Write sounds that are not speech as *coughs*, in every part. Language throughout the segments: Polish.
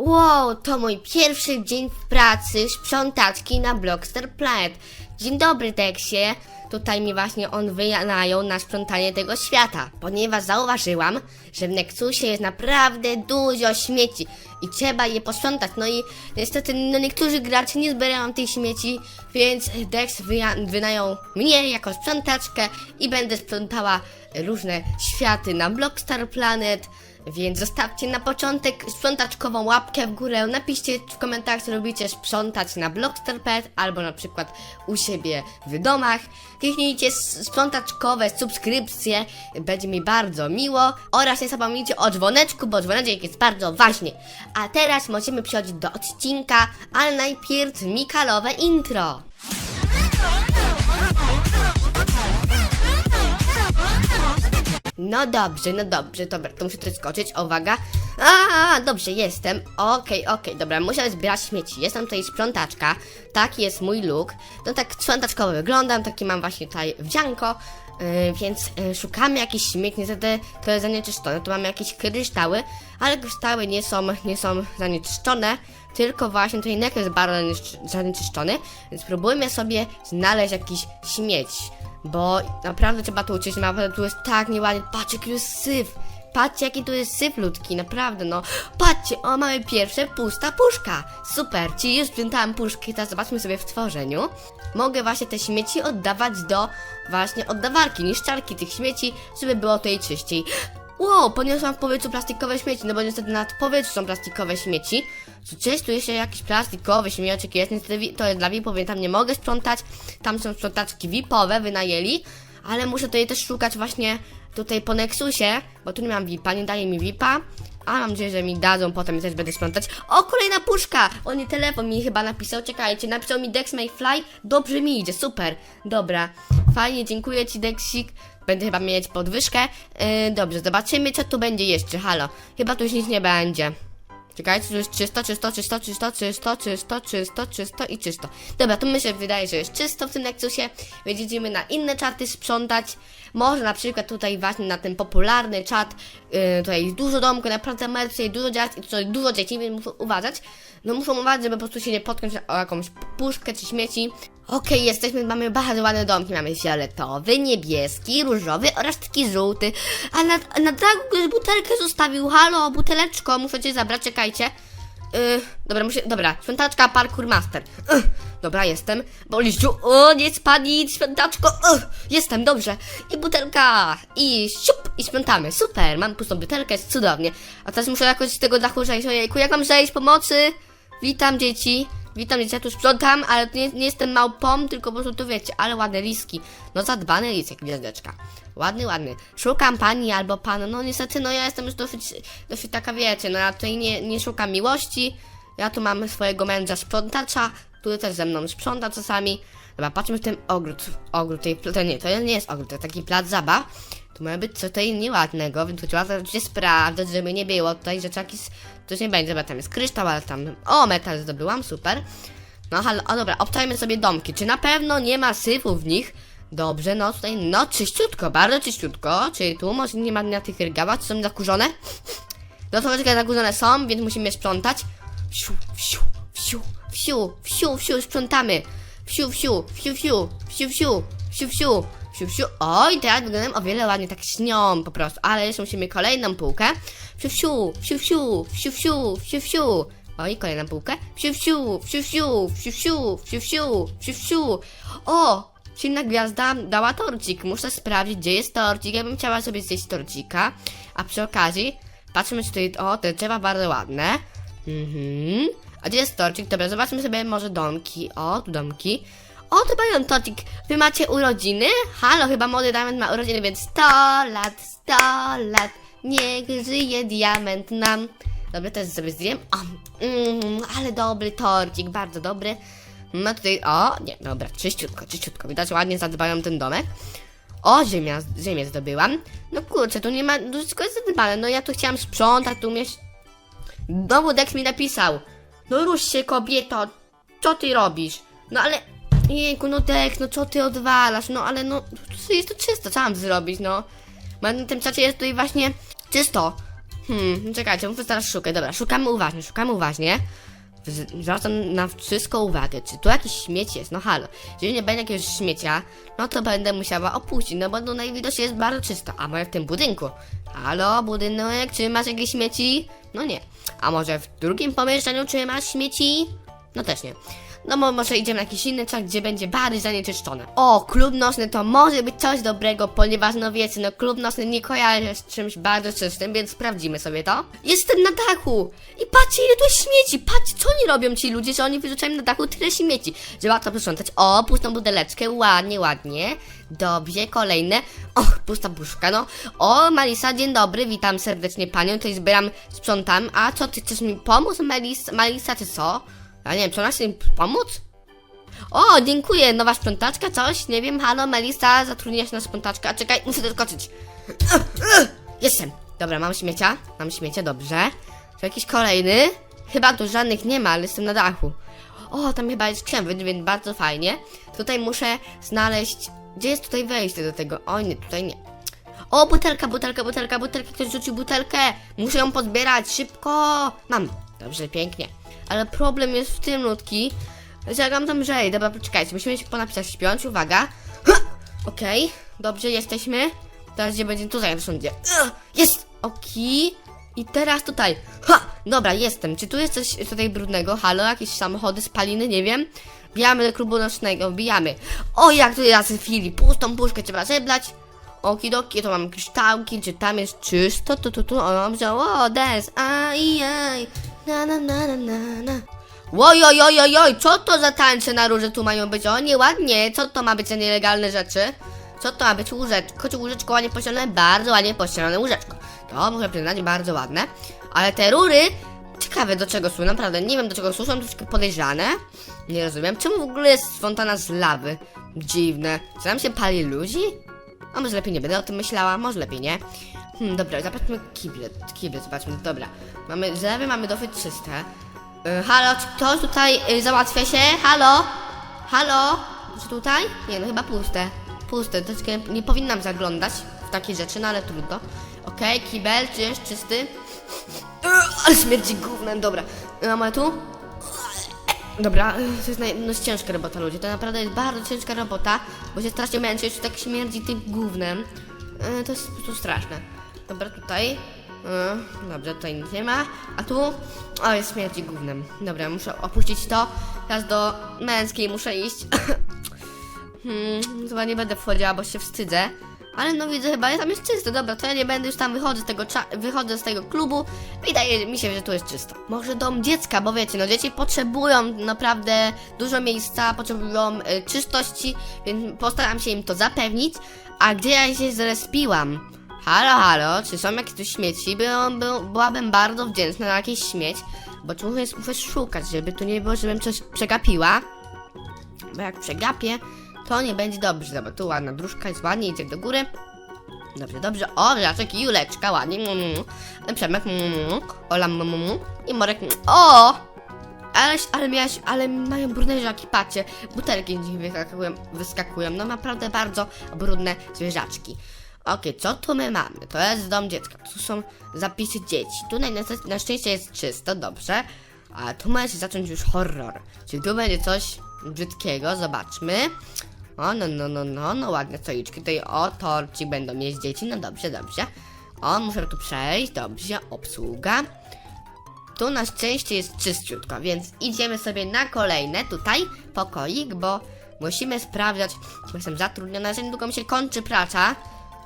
Wow, to mój pierwszy dzień w pracy sprzątaczki na Blockster Planet. Dzień dobry, Deksie. Tutaj mi właśnie on wynajął na sprzątanie tego świata, ponieważ zauważyłam, że w Nexusie jest naprawdę dużo śmieci i trzeba je posprzątać. No i niestety no niektórzy gracze nie zbierają tych śmieci, więc Dex wynajął mnie jako sprzątaczkę i będę sprzątała różne światy na Blockstar Planet. Więc zostawcie na początek sprzątaczkową łapkę w górę. Napiszcie w komentarzach, co lubicie sprzątać na Blockster.pl albo na przykład u siebie w domach. Kliknijcie sprzątaczkowe subskrypcje, będzie mi bardzo miło. Oraz nie zapomnijcie o dzwoneczku, bo dzwoneczek jest bardzo ważny. A teraz możemy przechodzić do odcinka, ale najpierw Mikalowe intro. No dobrze, no dobrze, dobra, to muszę tutaj skoczyć, uwaga. A, dobrze, jestem. Okej, okej, dobra, muszę zbierać śmieci. Jestem tutaj sprzątaczka, taki jest mój look. No tak sprzątaczkowo wyglądam, taki mam właśnie tutaj wdzianko. Yy, więc yy, szukamy jakichś śmieci, niestety to jest zanieczyszczone. Tu mamy jakieś kryształy, ale kryształy nie są, nie są zanieczyszczone, tylko właśnie tutaj nek jest bardzo zanieczysz- zanieczyszczony, więc próbujmy sobie znaleźć jakiś śmieć. Bo naprawdę trzeba tu uczyć, naprawdę tu jest tak nieładnie. Patrzcie, jaki jest syf. Patrzcie, jaki tu jest syf ludki, naprawdę, no. Patrzcie, o, mamy pierwsze pusta puszka. Super, czyli już sprzątałam puszki, teraz zobaczmy sobie w tworzeniu. Mogę właśnie te śmieci oddawać do właśnie oddawarki, niszczarki tych śmieci, żeby było tutaj czyściej. Wow, poniosłam w powietrzu plastikowe śmieci, no bo niestety nad powietrzu są plastikowe śmieci. Co Gdzieś tu jeszcze jakiś plastikowy śmieciek jest, niestety to jest dla VIP-ów, więc tam nie mogę sprzątać. Tam są sprzątaczki VIP-owe, wynajęli, ale muszę tutaj też szukać właśnie tutaj po Nexusie, bo tu nie mam VIP-a, nie daje mi VIP-a. A mam nadzieję, że mi dadzą, potem ja też będę sprzątać. O, kolejna puszka! O nie, telefon mi chyba napisał, czekajcie, napisał mi Dex May Fly. Dobrze mi idzie, super. Dobra, fajnie, dziękuję Ci Dexik. Będę chyba mieć podwyżkę. Yy, dobrze, zobaczymy co tu będzie jeszcze, halo. Chyba tu już nic nie będzie. Czekajcie, tu jest czysto, czysto, czysto, czysto, czysto, czysto, czysto, czysto i czysto. Dobra, tu mi się wydaje, że jest czysto w tym Nexusie, więc idziemy na inne czaty sprzątać. Może na przykład tutaj właśnie na ten popularny czat, yy, tutaj jest dużo domku, naprawdę mamy tutaj dużo dzieci, i tutaj dużo dzieci, więc muszą uważać. No muszą uważać, żeby po prostu się nie potknąć o jakąś puszkę czy śmieci. Okej, jesteśmy, mamy bardzo ładne domki, mamy fioletowy, niebieski, różowy oraz taki żółty. A na, na dachu butelkę zostawił, halo, buteleczko, muszę cię zabrać, czekajcie. Yy, dobra, muszę, dobra, świątaczka Parkour Master. Yy, dobra, jestem. Bo liściu, o, nie spadnij, świątaczko. Yy, jestem, dobrze. I butelka. I siup, i sprzątamy. Super, mam pustą butelkę, jest cudownie. A teraz muszę jakoś z tego dachu zejść. Ojejku, jak mam zejść? Pomocy? Witam dzieci. Witam ja tu sprzątam, ale nie, nie jestem małpą, tylko po prostu tu wiecie, ale ładne liski. No zadbany lisek, gwiazdeczka. Ładny, ładny. Szukam pani albo pana. No niestety, no ja jestem już dosyć, dosyć taka, wiecie, no ja tutaj nie, nie szukam miłości. Ja tu mam swojego męża sprzątacza, który też ze mną sprząta czasami. Dobra, patrzmy w ten ogród. Ogród tej, to nie, to nie jest ogród, to taki plac zabaw. Tu ma być coś tutaj nieładnego, więc trzeba oczywiście sprawdzać, żeby nie było tutaj rzeczy jakieś... Coś nie będzie, bo tam jest kryształ, ale tam... O, metal zdobyłam, super. No halo, o dobra, obczajmy sobie domki. Czy na pewno nie ma syfu w nich? Dobrze, no tutaj, no czyściutko, bardzo czyściutko. Czyli tu może nie ma na tych regałach, czy są zakurzone? No to troszeczkę zakurzone są, więc musimy je sprzątać. Wsiu, wsiu, wsiu, wsiu, wsiu, wsiu, sprzątamy. Wsiu, wsiu, wsiu, wsiu, wsiu, wsiu, wsiu, wsiu, wsiu, wsiu. Oj, teraz wyglądają o wiele ładnie, tak śnią po prostu. Ale jeszcze musimy kolejną półkę. Wsiu, wsiu, wsiu, wsiu, wsiu, wsiu, wsiu, wsiu. Oj, kolejna półkę. Wsiu, wsiu, wsiu, wsiu, wsiu, wsiu, wsiu, wsiu, wsiu, wsiu. O, silna gwiazda dała torcik. Muszę sprawdzić, gdzie jest torcik. Ja bym chciała sobie zjeść torcika. A przy okazji, patrzymy, czy tutaj, o, te drzewa bardzo ładne. Mhm. A gdzie jest torcik? Dobra, zobaczmy sobie może domki. O, tu domki. O, to mają torcik. Wy macie urodziny? Halo, chyba młody diament ma urodziny, więc 100 lat, 100 lat. Niech żyje diament nam. Dobra, teraz sobie zjem. O, mm, ale dobry torcik, bardzo dobry. No tutaj, o, nie, dobra, czyściutko, czyściutko. Widać, ładnie zadbają ten domek. O, ziemia, ziemię zdobyłam. No kurczę, tu nie ma, wszystko jest zadbane. No ja tu chciałam sprzątać, tu umiesz... Znowu Dex mi napisał. No rusz się kobieto, co ty robisz? No ale, jejku, no Dex, no co ty odwalasz? No ale no, jest to czysto, co mam zrobić, no? Bo na tym czacie jest tutaj właśnie czysto. Hmm, czekajcie, muszę teraz szukać. Dobra, szukamy uważnie, szukamy uważnie. Zwracam na wszystko uwagę. Czy tu jakiś śmieć jest? No halo. Jeżeli nie będzie jakiegoś śmiecia, no to będę musiała opuścić, no bo tu najwidoczniej jest bardzo czysto. A może w tym budynku? Halo, budynek, czy masz jakieś śmieci? No nie. A może w drugim pomieszczeniu, czy masz śmieci? No też nie. No mo- może idziemy na jakiś inny czas, gdzie będzie bardziej zanieczyszczone. O, klub nocny to może być coś dobrego, ponieważ no wiecie, no klub nocny nie kojarzy się z czymś bardzo czystym, więc sprawdzimy sobie to. Jestem na dachu! I patrzcie ile tu jest śmieci! Patrzcie, co oni robią ci ludzie, że oni wyrzucają na dachu tyle śmieci. Trzeba to posprzątać. O, pustą buteleczkę, ładnie, ładnie. Dobrze, kolejne. Och, pusta puszka, no. O, Malisa, dzień dobry, witam serdecznie panią, tutaj zbieram, sprzątam. A co, ty chcesz mi pomóc, Melis, Malisa, czy co? Ja nie wiem, czy ona mi pomóc? O, dziękuję, nowa sprzątaczka, coś? Nie wiem, halo, Melisa, zatrudniasz na sprzątaczkę. A czekaj, muszę doskoczyć. Jestem. Dobra, mam śmiecia, mam śmiecia, dobrze. Czy jakiś kolejny? Chyba tu żadnych nie ma, ale jestem na dachu. O, tam chyba jest krzem, więc bardzo fajnie. Tutaj muszę znaleźć... Gdzie jest tutaj wejście do tego? O nie, tutaj nie. O, butelka, butelka, butelka, butelka, ktoś rzucił butelkę. Muszę ją pozbierać, szybko. Mam. Dobrze, pięknie. Ale problem jest w tym, nutki, że mam tam żej. Dobra, poczekajcie, musimy się ponapisać śpiąć, uwaga. *clears throat* Okej, dobrze, jesteśmy. Teraz gdzie będzie tutaj sądzie. Ugh, Jest! Okej. I teraz tutaj. Ha! Dobra, jestem. Czy tu jest coś tutaj brudnego? Halo, jakieś samochody, spaliny, nie wiem. Bijamy do klubu nocnego, bijamy. O, jak tu jest chwili. Pustą puszkę trzeba zebrać. Okidoki, to mam kryształki, czy tam jest czysto, tu, tu, tu, o, dobrze, o, dance, aj, aj, na, na, na, na, na, na. Oj, oj, oj, oj, oj, co to za tańce na róże tu mają być? O, nieładnie, co to ma być za nielegalne rzeczy? Co to ma być łóżeczko? Czy łóżeczko ładnie pościelone? Bardzo ładnie pościelone łóżeczko. To muszę przyznać, bardzo ładne. Ale te rury, ciekawe do czego służą, naprawdę nie wiem do czego służą, troszkę podejrzane. Nie rozumiem. Czemu w ogóle jest fontana z lawy? Dziwne. Czy tam się pali ludzi? A może lepiej nie będę o tym myślała, może lepiej nie. Hmm, dobra, zobaczmy kible, kible, zobaczmy, dobra. Mamy, z lewej mamy dosyć czyste. Y, halo, czy ktoś tutaj y, załatwia się? Halo? Halo? Czy tutaj? Nie, no chyba puste. Puste, troszkę nie powinnam zaglądać w takie rzeczy, no ale trudno. Okej, kibel, czy jest czysty? Y, ale śmierdzi gównem, dobra. Y, mamy tu? Dobra, to jest, naj... no, ciężka robota, ludzie. To naprawdę jest bardzo ciężka robota, bo się strasznie męczy, jeszcze tak śmierdzi tym gównem. E, to jest po prostu straszne. Dobra, tutaj. E, dobrze, tutaj nic nie ma. A tu? O, jest śmierdzi gównem. Dobra, muszę opuścić to. Teraz do męskiej muszę iść. *coughs* hmm, chyba nie będę wchodziła, bo się wstydzę. Ale no widzę chyba, tam jest czysto, dobra, to ja nie będę już tam wychodzę z tego wychodzę z tego klubu. Wydaje mi się, że tu jest czysto. Może dom dziecka, bo wiecie, no dzieci potrzebują naprawdę dużo miejsca, potrzebują y, czystości, więc postaram się im to zapewnić. A gdzie ja się zrespiłam? Halo, halo, czy są jakieś tu śmieci? Byłam, był, byłabym bardzo wdzięczna na jakiś śmieć, bo tu muszę, muszę szukać, żeby tu nie było, żebym coś przegapiła. Bo jak przegapię, to nie będzie dobrze. Dobra, tu ładna dróżka jest ładnie, idzie do góry. Dobrze, dobrze. O, Raczek i Juleczka, ładnie. Mm. Przemek, mm. Ola, mm, i Morek. O! Ale, ale miałaś, ale mają brudne zwierzaki, patrzcie. Butelki z nich wyskakują, wyskakują. No naprawdę bardzo brudne zwierzaczki. Okej, co tu my mamy? To jest dom dziecka. Tu są zapisy dzieci. Tutaj na, na szczęście jest czysto, dobrze. A tu ma się zacząć już horror. Czyli tu będzie coś brzydkiego, zobaczmy. O, no, no, no, no, no, ładne stoliczki. Tutaj o, torcik będą mieć dzieci. No dobrze, dobrze. O, muszę tu przejść, dobrze, obsługa. Tu na szczęście jest czyściutko, więc idziemy sobie na kolejne tutaj pokoik, bo musimy sprawdzać, bo jestem zatrudniona, że niedługo mi się kończy praca,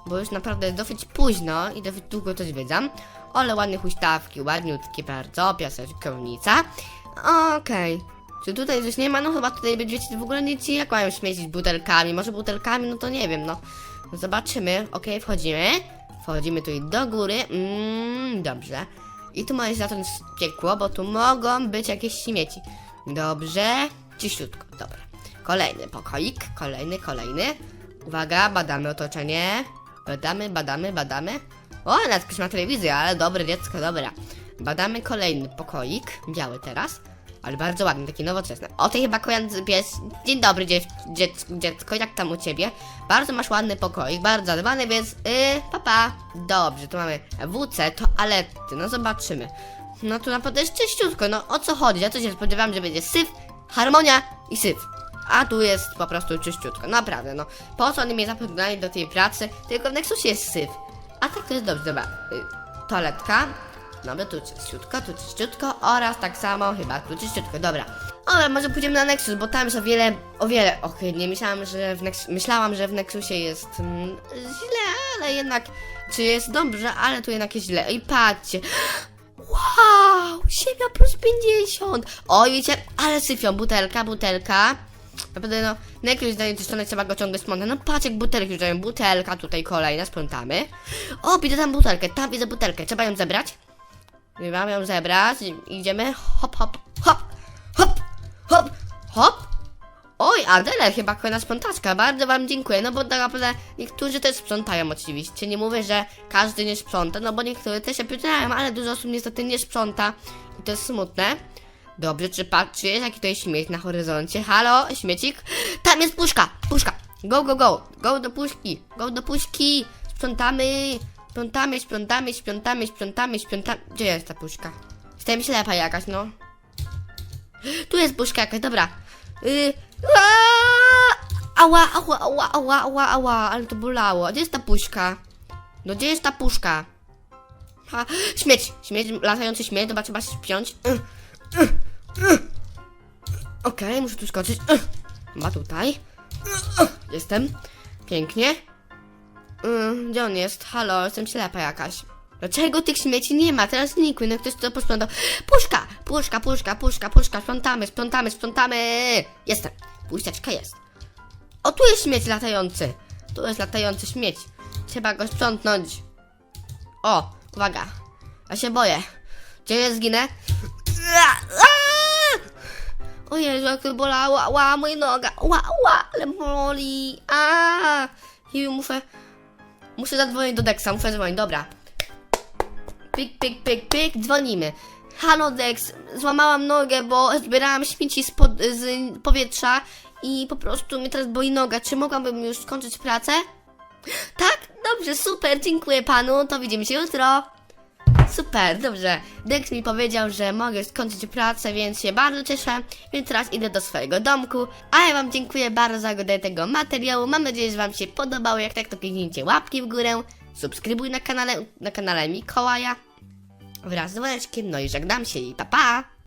bo już naprawdę dosyć późno i dosyć długo to zwiedzam. Ale ładne huśtawki, ładniutkie bardzo, piaseczkownica. Okej. Czy tutaj coś nie ma? No chyba tutaj będziecie w ogóle nie ci jak mają śmiecić butelkami. Może butelkami, no to nie wiem, no. zobaczymy. Okej, wchodzimy. Wchodzimy tutaj do góry. Mmm, dobrze. I tu możesz zacząć piekło, bo tu mogą być jakieś śmieci. Dobrze. Ciściutko, dobra. Kolejny pokoik, kolejny, kolejny. Uwaga, badamy otoczenie. Badamy, badamy, badamy. O, nawet ktoś ma telewizję, ale dobre dziecko, dobra. Badamy kolejny pokoik, biały teraz. ale bardzo ładny, taki nowoczesny. O, tej chyba kojan pies. Dzień dobry, dziew, dziecko, dziecko, jak tam u ciebie? Bardzo masz ładny pokoik, bardzo zadbany, więc yy, papa. Dobrze, tu mamy WC, toalety, no zobaczymy. No tu naprawdę jest czyściutko, no o co chodzi? Ja to się spodziewałam, że będzie syf, harmonia i syf. A tu jest po prostu czyściutko, naprawdę, no. Po co oni mnie zapoznali do tej pracy? Tylko w Nexusie jest syf. A tak to jest dobrze, dobra. Y, toaletka. Dobra, tu czyściutko, tu czyściutko oraz tak samo chyba tu czyściutko, dobra. Dobra, może pójdziemy na Nexus, bo tam jest o wiele, o wiele ohydnie. Myślałam, że w Nex myślałam, że w Nexusie jest mm, źle, ale jednak, czy jest dobrze, ale tu jednak jest źle. I patrzcie. Wow, siebie plus 50. Oj, wiecie, ale syfią, butelka, butelka. Naprawdę no, daje czyszczone, trzeba go ciągle sprzątać. No patrz jak butelki już dają, butelka tutaj kolejna, sprzątamy. O, widzę tam butelkę, tam widzę butelkę, trzeba ją zebrać. Mam ją zebrać, idziemy, hop, hop, hop, hop, hop, hop. Oj, Adele, chyba kolejna sprzątaczka, bardzo wam dziękuję, no bo tak naprawdę niektórzy też sprzątają oczywiście, nie mówię, że każdy nie sprząta, no bo niektórzy też się pytają, ale dużo osób niestety nie sprząta i to jest smutne. Dobrze, czy patrzysz, jaki to jest śmieć na horyzoncie? Halo, śmiecik? Tam jest puszka, puszka, go, go, go, go do puszki, go do puszki, sprzątamy, sprzątamy, sprzątamy, sprzątamy, sprzątamy, sprzątamy, gdzie jest ta puszka? Jestem ślepa jakaś, no. Tu jest puszka jakaś, dobra. Yy, ała, ała, ała, ała, ała, ała, ale to bolało. Gdzie jest ta puszka? No gdzie jest ta puszka? Ha, śmieć, śmieć, latający śmieć, dobra, trzeba się spiąć. Y, y, Okej, muszę tu skoczyć. Ma tutaj. Jestem. Pięknie. Y, Gdzie on jest? Halo, jestem ślepa jakaś. Dlaczego tych śmieci nie ma? Teraz znikły, no ktoś to posprzątał. Puszka, puszka, puszka, puszka, puszka, sprzątamy, sprzątamy, sprzątamy. Jestem. Puszczeczka jest. O, tu jest śmieć latający. Tu jest latający śmieć. Trzeba go sprzątnąć. O, uwaga. Ja się boję. Gdzie ja zginę? O Jezu, jak to bolało. Ła, moja noga. Ła, ła, ale boli. A, I muszę... Muszę zadzwonić do Dexa, muszę dzwonić, dobra. Pik, pik, pik, pik, dzwonimy. Halo Dex, złamałam nogę, bo zbierałam śmieci z, pod, z powietrza i po prostu mnie teraz boi noga. Czy mogłabym już skończyć pracę? Tak? Dobrze, super, dziękuję panu, to widzimy się jutro. Super, dobrze. Dex mi powiedział, że mogę skończyć pracę, więc się bardzo cieszę. Więc teraz idę do swojego domku. A ja wam dziękuję bardzo za oglądanie tego materiału. Mam nadzieję, że wam się podobało. Jak tak, to kliknijcie łapki w górę. Subskrybuj na kanale, na kanale Mikołaja. Wraz z dzwoneczkiem. No i żegnam się i pa pa!